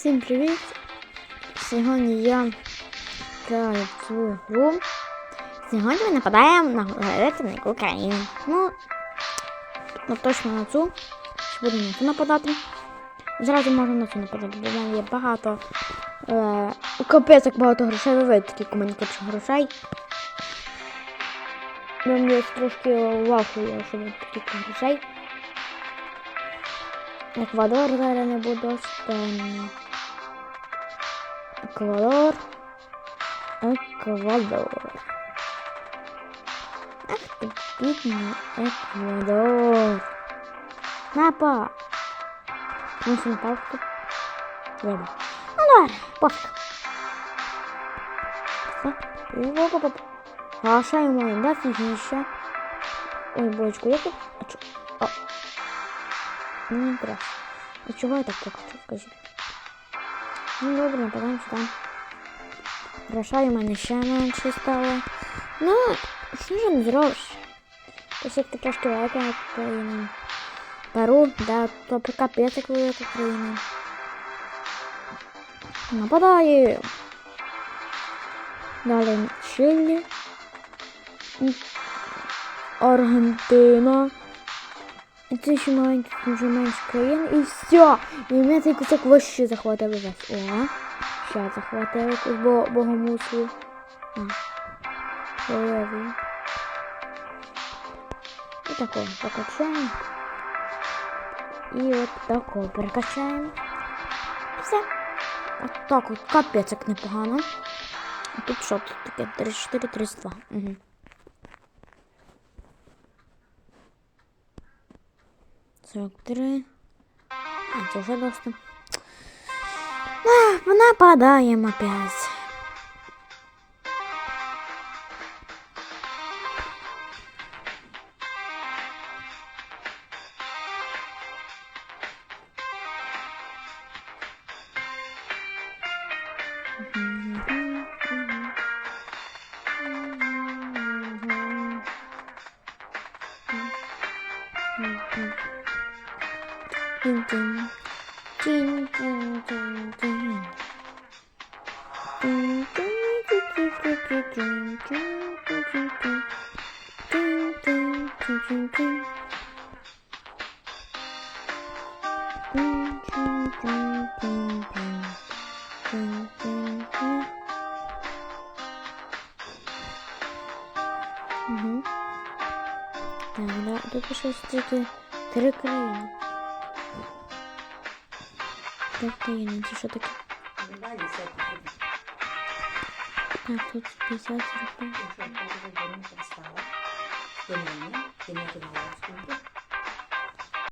Всім привіт! Сьогодні я граю цю гру. Сьогодні ми нападаємо на героїв України. Ну, ну точно на цю. Будемо на цю нападати? Зразу можна на цю нападати, бо в мене є багато. Е, капець, як багато грошей. Ви у мене куча грошей. Мені трошки вахує, що ви стільки грошей. Еквадор зараз не буде останній. Еквадор. Еквадор. Ах ти бідний Еквадор. Напа. Ну, що напав тут? Добре. Ну, добре, пофіг. Все. І оп-оп-оп. А що я маю? Да, фігніше. Ой, бочку, я тут... А чо? А. Ну, не треба. А чого я так покачу, скажіть? Ну, добре, нападаємо сюди. Грошей у мене ще менше стало. Ну, що ж не зробиш? Ось як ти трошки велика країна. Перу, да, то капець як велика країна. Нападає. Далі Чилі. Аргентина. І це ще маленьких вже менше країн. І все. І мене цей кусок вообще захватили весь. О, ще захватили бо богомуслу. А. Левий. І такого прокачаємо. І от такого перекачаємо. І все. От так от капець як непогано. А тут що тут таке? 34, 32. Угу. Сорок три. А, це вже досить. А, нападаємо опять. Тин-тин. Тин-тин-тин-тин. Тин-тин-тин-тин-тин. Тин-тин-тин-тин-тин. Тин-тин-тин. Мгм. Так, да, тут ще тільки три країни. Три країни, це що таке? Так, тут 50 років. Ти не, ти не